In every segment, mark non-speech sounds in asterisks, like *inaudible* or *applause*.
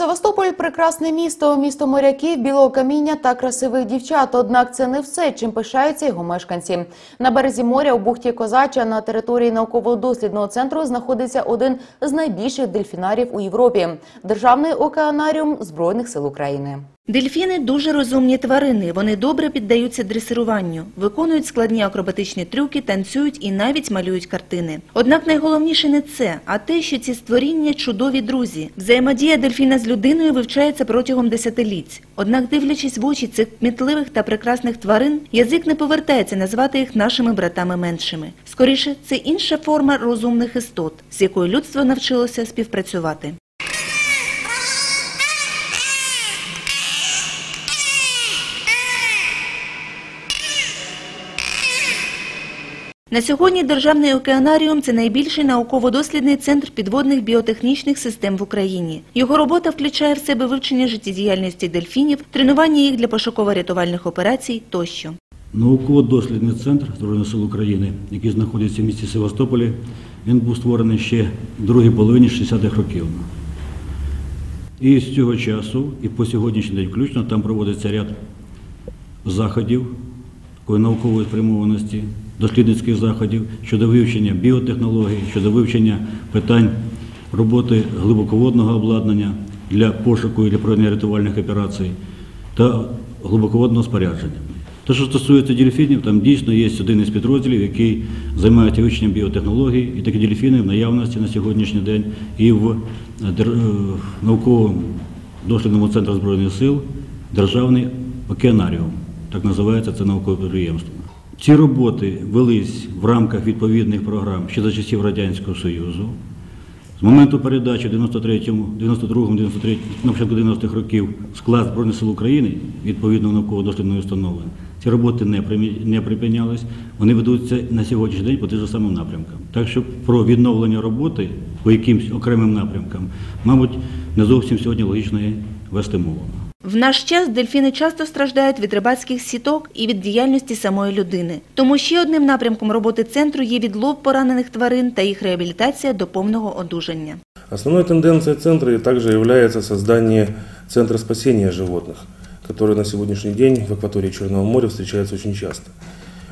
Севастополь прекрасне місто, місто моряків, білого каміння та красивих дівчат. Однак це не все, чим пишаються його мешканці. На березі моря у бухті Козача на території науково-дослідного центру знаходиться один з найбільших дельфінарів у Європі державний океанаріум збройних сил України. Дельфіни дуже розумні тварини. Вони добре піддаються дресируванню, виконують складні акробатичні трюки, танцюють і навіть малюють картини. Однак найголовніше не це, а те, що ці створіння чудові друзі. Взаємодія дельфіна з людиною вивчається протягом десятиліть. Однак, дивлячись в очі цих кмітливих та прекрасних тварин, язик не повертається назвати їх нашими братами меншими. Скоріше, це інша форма розумних істот, з якою людство навчилося співпрацювати. На сьогодні Державний океанаріум це найбільший науково-дослідний центр підводних біотехнічних систем в Україні. Його робота включає в себе вивчення життєдіяльності дельфінів, тренування їх для пошуково-рятувальних операцій тощо. Науково-дослідний центр Збройних сил України, який знаходиться в місті Севастополі, він був створений ще в другій половині 60-х років. І з цього часу, і по сьогоднішній день включно, там проводиться ряд заходів наукової спрямованості, дослідницьких заходів щодо вивчення біотехнологій, щодо вивчення питань роботи глибоководного обладнання для пошуку і для проведення рятувальних операцій та глибоководного спорядження. Те, що стосується дельфінів, там дійсно є один із підрозділів, який займається вивченням біотехнологій, і такі дельфіни в наявності на сьогоднішній день і в е, е, науковому дослідному центрі Збройних сил Державний океанаріум, так називається це наукове підприємство. Ці роботи велись в рамках відповідних програм ще за часів Радянського Союзу. З моменту передачі в 93-му, 92-му, 93 на початку 90-х років склад Збройних сил України, відповідно науково-дослідної установи, ці роботи не, не припинялись, вони ведуться на сьогоднішній день по тим же самим напрямкам. Так що про відновлення роботи по якимсь окремим напрямкам, мабуть, не зовсім сьогодні логічно вести мову. В наш час дельфіни часто страждають від рибацьких сіток і від діяльності самої людини. Тому ще одним напрямком роботи центру є відлов поранених тварин та їх реабілітація до повного одужання. Основной тенденцией центра также является создание Центра спасения животных, который на сегодняшний день в акватории Черного моря встречается очень часто.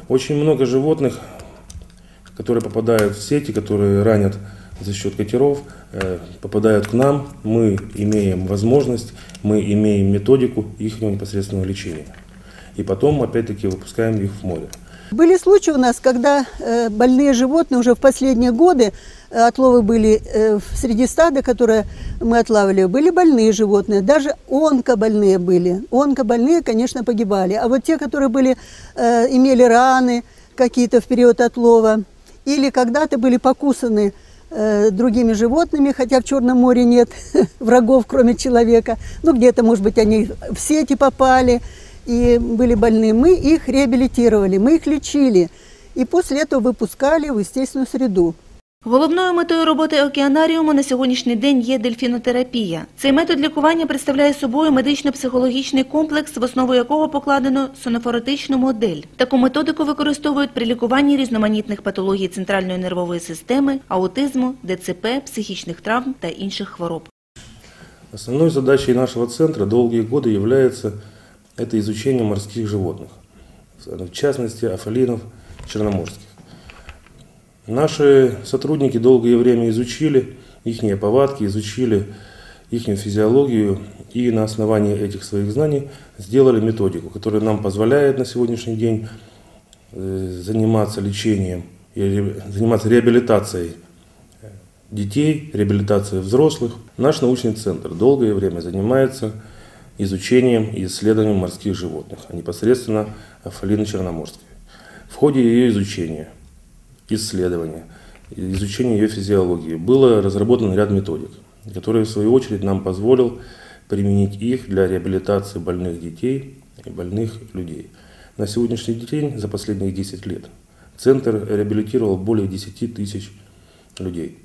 Очень много животных, которые попадают в сети, которые ранят За счет катеров, э, попадают к нам. Мы имеем возможность, мы имеем методику их непосредственного лечения. И потом, опять-таки, выпускаем их в море. Были случаи у нас, когда э, больные животные уже в последние годы, э, отловы были среди стада, которые мы отлавливали, были больные животные, даже онкобольные были. Онкобольные, конечно, погибали. А вот те, которые были, имели раны какие-то в период отлова, или когда-то были покусаны э, другими животными, хотя в Черном море нет *laughs* врагов, кроме человека. Ну, где-то, может быть, они в сети попали и были больны. Мы их реабилитировали, мы их лечили. И после этого выпускали в естественную среду. Головною метою роботи океанаріуму на сьогоднішній день є дельфінотерапія. Цей метод лікування представляє собою медично-психологічний комплекс, в основу якого покладено сонофоретичну модель. Таку методику використовують при лікуванні різноманітних патологій центральної нервової системи, аутизму, ДЦП, психічних травм та інших хвороб. Основной задачей нашего центра долгие годы является это изучение морских животных, в частности афалинов черноморских. Наши сотрудники долгое время изучили их повадки, изучили их физиологию и на основании этих своих знаний сделали методику, которая нам позволяет на сегодняшний день э, заниматься лечением, и заниматься реабилитацией детей, реабилитацией взрослых. Наш научный центр долгое время занимается изучением и исследованием морских животных, а непосредственно Афалины Черноморской. В ходе ее изучения, исследования, изучения ее физиологии было разработан ряд методик, которые в свою очередь нам позволил применить их для реабилитации больных детей и больных людей. На сегодняшний день, за последние 10 лет, Центр реабилитировал более 10 тысяч людей.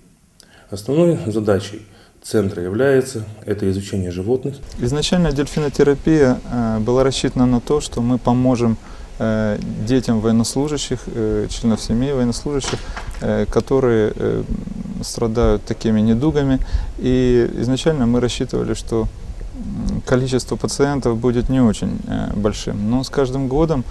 Основной задачей центра является это изучение животных, Изначально дельфинотерапия э, была рассчитана на то, что мы поможем детям военнослужащих, э, членов семей военнослужащих, э, которые э, страдают такими недугами. И изначально мы рассчитывали, что количество пациентов будет не очень э, большим. Но с каждым годом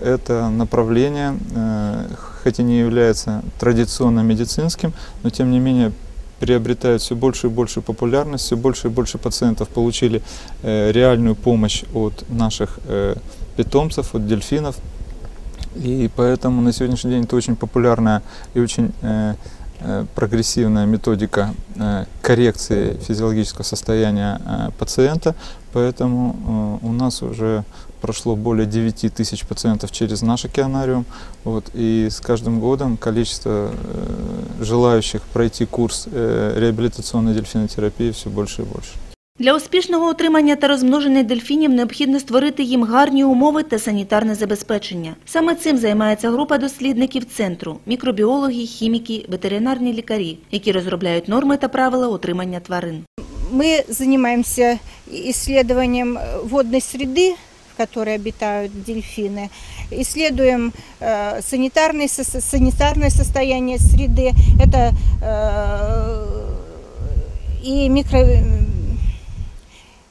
это направление, э, хоть и не является традиционно медицинским, но тем не менее приобретает все больше и больше популярность, все больше и больше пациентов получили э, реальную помощь от наших э, питомцев, от дельфинов. И поэтому на сегодняшний день это очень популярная и очень э, э, прогрессивная методика э, коррекции физиологического состояния э, пациента. Поэтому у нас уже прошло более 9 тысяч пациентов через наш океанариум. Вот, и с каждым годом количество желающих пройти курс реабилитационной дельфинотерапии все больше и больше. Для успішного утримання та розмноження дельфінів необхідно створити їм гарні умови та санітарне забезпечення. Саме цим займається група дослідників центру – мікробіологи, хіміки, ветеринарні лікарі, які розробляють норми та правила утримання тварин. Мы занимаемся исследованием водной среды, в которой обитают дельфины, исследуем э, санитарное, сос- санитарное состояние среды, это э, и микро,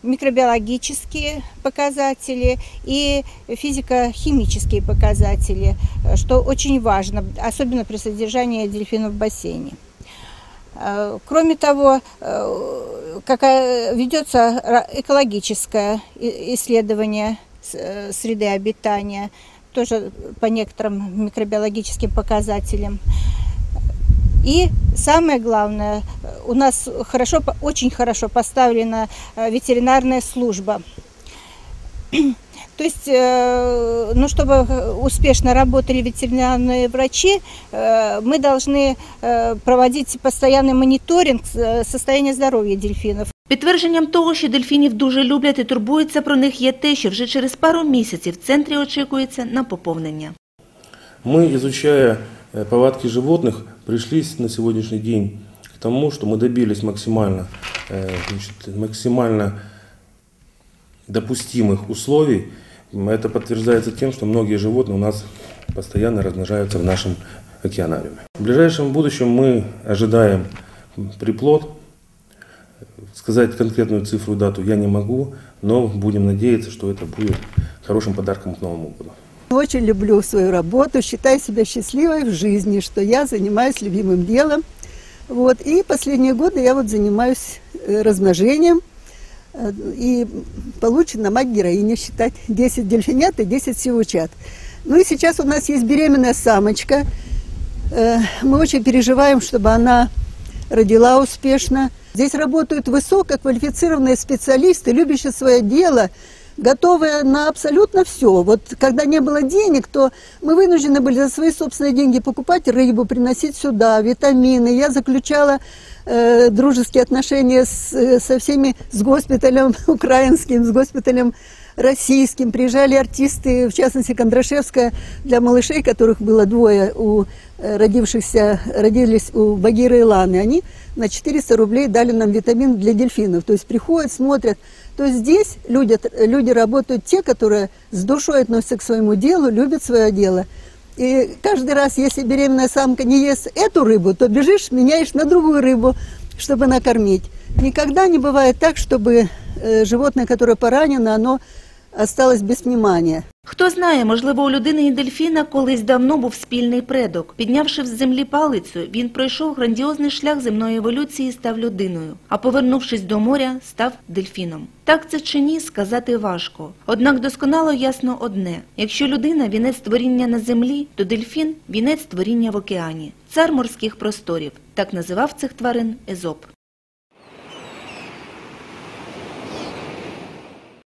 микробиологические показатели и физико-химические показатели, э, что очень важно, особенно при содержании дельфинов в бассейне. Э, Кроме того, э, какая ведется экологическое исследование среды обитания, тоже по некоторым микробиологическим показателям. И самое главное, у нас хорошо, по- очень хорошо поставлена э, ветеринарная служба. То есть, э, ну, чтобы успешно работали ветеринарные врачи, э, мы должны э, проводить постоянный мониторинг э, состояния здоровья дельфинов. Підтвердженням того, що дельфінів дуже люблять і турбуються про них, є те, що вже через пару місяців в центрі очікується на поповнення. Мы, изучая э, повадки животных, пришли с- на сегодняшний день к тому, что мы добились максимально, э, значит, максимально допустимых условий. Это подтверждается тем, что многие животные у нас постоянно размножаются в нашем океанариуме. В ближайшем будущем мы ожидаем приплод. Сказать конкретную цифру дату я не могу, но будем надеяться, что это будет хорошим подарком к Новому году. Очень люблю свою работу, считаю себя счастливой в жизни, что я занимаюсь любимым делом. Вот. И последние годы я вот занимаюсь э, размножением. Э, И получена мать героиня считать *laughs* 10 дельфинят и 10 сивучат. Ну и сейчас у нас есть беременная самочка. Э, Мы очень переживаем, чтобы она родила успешно. Здесь работают высококвалифицированные специалисты, любящие свое дело, готовые на абсолютно все. Вот когда не было денег, то мы вынуждены были за свои собственные деньги покупать рыбу, приносить сюда, витамины. Я заключала э, дружеские отношения с, э, со всеми, с госпиталем *laughs* украинским, с госпиталем российским. Приезжали артисты, в частности, Кондрашевская, для малышей, которых было двое, у э, родившихся, родились у Багиры и Ланы. Они на 400 рублей дали нам витамин для дельфинов. То есть приходят, смотрят. То есть здесь люди, люди работают те, которые с душой относятся к своему делу, любят свое дело. И каждый раз, если беременная самка не ест эту рыбу, то бежишь, меняешь на другую рыбу, чтобы накормить. Никогда не бывает так, чтобы э, животное, которое поранено, оно осталось без внимания. Хто знає, можливо, у людини і дельфіна колись давно був спільний предок. Піднявши з землі палицю, він пройшов грандіозний шлях земної еволюції і став людиною, а повернувшись до моря, став дельфіном. Так це чи ні, сказати важко. Однак досконало ясно одне: якщо людина вінець творіння на землі, то дельфін вінець творіння в океані, цар морських просторів. Так називав цих тварин Езоп.